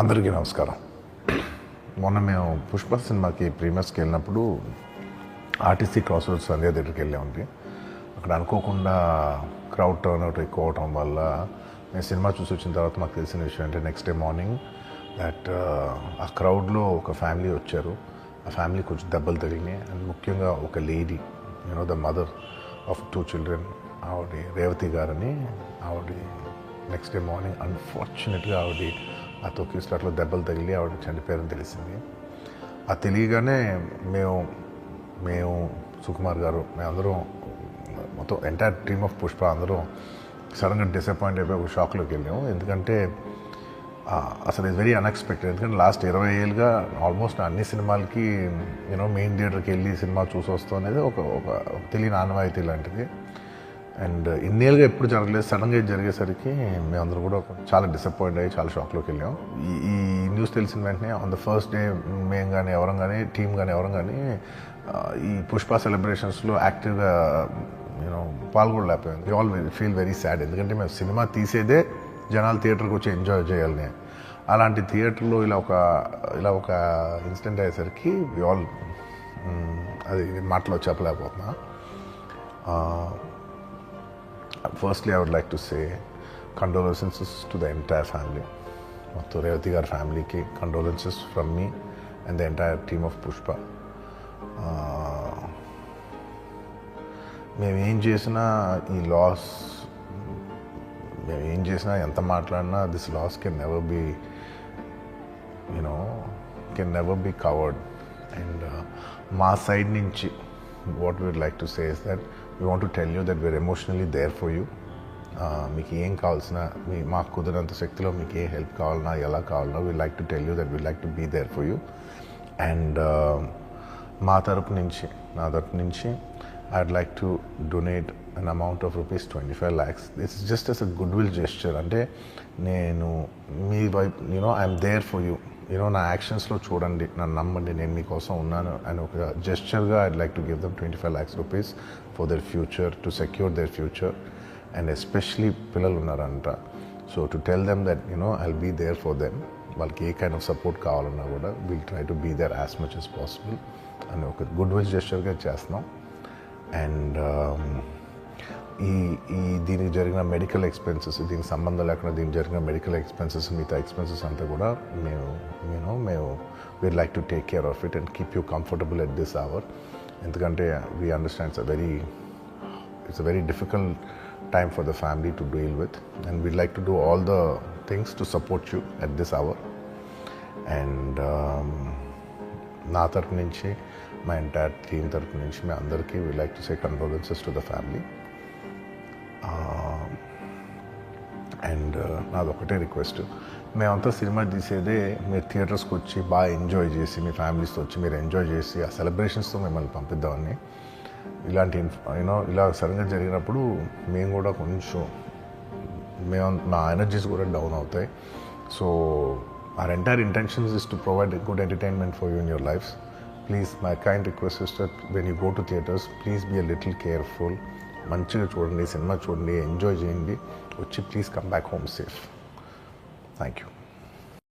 అందరికీ నమస్కారం. మొన్న మేము పుష్ప సినిమాకి ప్రీమియర్స్కి వెళ్ళినప్పుడు ఆర్టీసీ క్రాస్ రోడ్ సంధ్యా దగ్గరికి వెళ్ళామండి. అక్కడ అనుకోకుండా క్రౌడ్ టర్న్ అవుట్ ఎక్కువ అవటం వల్ల నేను సినిమా చూసి వచ్చిన తర్వాత మాకు తెలిసిన విషయం అంటే నెక్స్ట్ డే మార్నింగ్ దట్ ఆ క్రౌడ్లో ఒక ఫ్యామిలీ వచ్చారు. ఆ ఫ్యామిలీ కొంచెం దెబ్బలు తగిలినాయి. అండ్ ముఖ్యంగా ఒక lady you know the mother of two children ఆవిడ రేవతి గారని ఆవిడ నెక్స్ట్ డే మార్నింగ్ అన్ఫార్చునేట్గా ఆవిడ ఆ తొక్కి స్లాట్లో దెబ్బలు తగిలి ఆవిడ చనిపోయారని తెలిసింది. ఆ తెలియగానే మేము మేము సుకుమార్ గారు మేమందరం మొత్తం ఎంటైర్ టీమ్ ఆఫ్ పుష్ప అందరం సడన్గా డిసప్పాయింట్ అయిపోయి ఒక షాక్లోకి వెళ్ళాము. ఎందుకంటే అసలు ఇది వెరీ అన్ఎక్స్పెక్టెడ్ ఎందుకంటే లాస్ట్ ఇరవై ఏళ్ళుగా ఆల్మోస్ట్ అన్ని సినిమాలకి యూనో మెయిన్ థియేటర్కి వెళ్ళి సినిమా చూసి వస్తాం అనేది ఒక ఒక ఒక తెలియని ఆనవాయితీ లాంటిది. అండ్ ఇన్నేళ్ళుగా ఎప్పుడు జరగలేదు సడన్గా ఇది జరిగేసరికి మేమందరం కూడా చాలా డిసప్పాయింట్ అయ్యి చాలా షాక్లోకి వెళ్ళాం. ఈ ఈ న్యూస్ తెలిసిన వెంటనే ఆన్ ద ఫస్ట్ డే మేము కానీ ఎవరం కానీ టీం కానీ ఎవరం కానీ ఈ పుష్ప సెలబ్రేషన్స్లో యాక్టివ్గా you know పాల్గొనలేకపోయింది we all feel very sad ఎందుకంటే మేము సినిమా తీసేదే జనాలు థియేటర్కి వచ్చి ఎంజాయ్ చేయాలని అలాంటి థియేటర్లో ఇలా ఒక ఇలా ఒక ఇన్సిడెంట్ అయ్యేసరికి వి ఆల్ అది మాటలో చెప్పలేకపోతున్నా. Firstly I would like to say condolences to the entire family మొత్తం రేవతి గారి ఫ్యామిలీకి condolences from me and the entire team of Pushpa మేము ఏం చేసినా ఈ లాస్ మేము ఏం చేసినా ఎంత మాట్లాడినా this loss can never be you know can never be covered and మా సైడ్ నుంచి what we'd like to say is that we want to tell you that we're emotionally there for you మీకు ఏం కావాల్సిన మీ మాకు కుదిరినంత శక్తిలో మీకు ఏ help కావాలన్నా ఎలా కావాలన్నా we like to tell you that we like to be there for you and మా తరపు నుంచి నా తరపు నుంచి I'd like to donate an amount of rupees twenty five lakhs this is just as a goodwill gesture అంటే నేను మీ వైపు you know I'm there for you you know నా యాక్షన్స్లో చూడండి నన్ను నమ్మండి నేను మీకోసం ఉన్నాను అని ఒక జెస్చర్గా I'd like to give them twenty five lakhs rupees for their future to secure their future and especially పిల్లలు ఉన్నారంట. So to tell them that you know I be there for them వాళ్ళకి ఏ కైండ్ ఆఫ్ సపోర్ట్ కావాలన్నా కూడా will try to be there as much as possible అని ఒక good will జెస్చర్గా చేస్తున్నాం. And ఈ ఈ దీనికి జరిగిన మెడికల్ ఎక్స్పెన్సెస్ దీనికి సంబంధం లేకుండా దీనికి జరిగిన మెడికల్ ఎక్స్పెన్సెస్ మిగతా ఎక్స్పెన్సెస్ అంతా కూడా మేము యూనో మేము we like to take care of it and keep you comfortable at this hour ఎందుకంటే we understands a very it's a very difficult time for the family to deal with and we like to do all the things to support you at this hour and నా తరపు నుంచి మా entire team తరపు నుంచి మీ అందరికీ we like to say condolences to the family and నాది ఒకటే రిక్వెస్ట్ మేమంతా సినిమా తీసేదే మీరు థియేటర్స్కి వచ్చి బాగా ఎంజాయ్ చేసి మీ ఫ్యామిలీస్తో వచ్చి మీరు ఎంజాయ్ చేసి ఆ సెలబ్రేషన్స్తో మిమ్మల్ని పంపిద్దామని. ఇలాంటి యూనో ఇలా సడన్గా జరిగినప్పుడు మేము కూడా కొంచెం మేము మా ఎనర్జీస్ కూడా డౌన్ అవుతాయి. So our entire intentions is to provide good entertainment for you in your life please my kind request is that when you go to theatres please be a little careful మంచిగా చూడండి సినిమా చూడండి enjoy చేయండి. వచ్చి please come back home safe thank you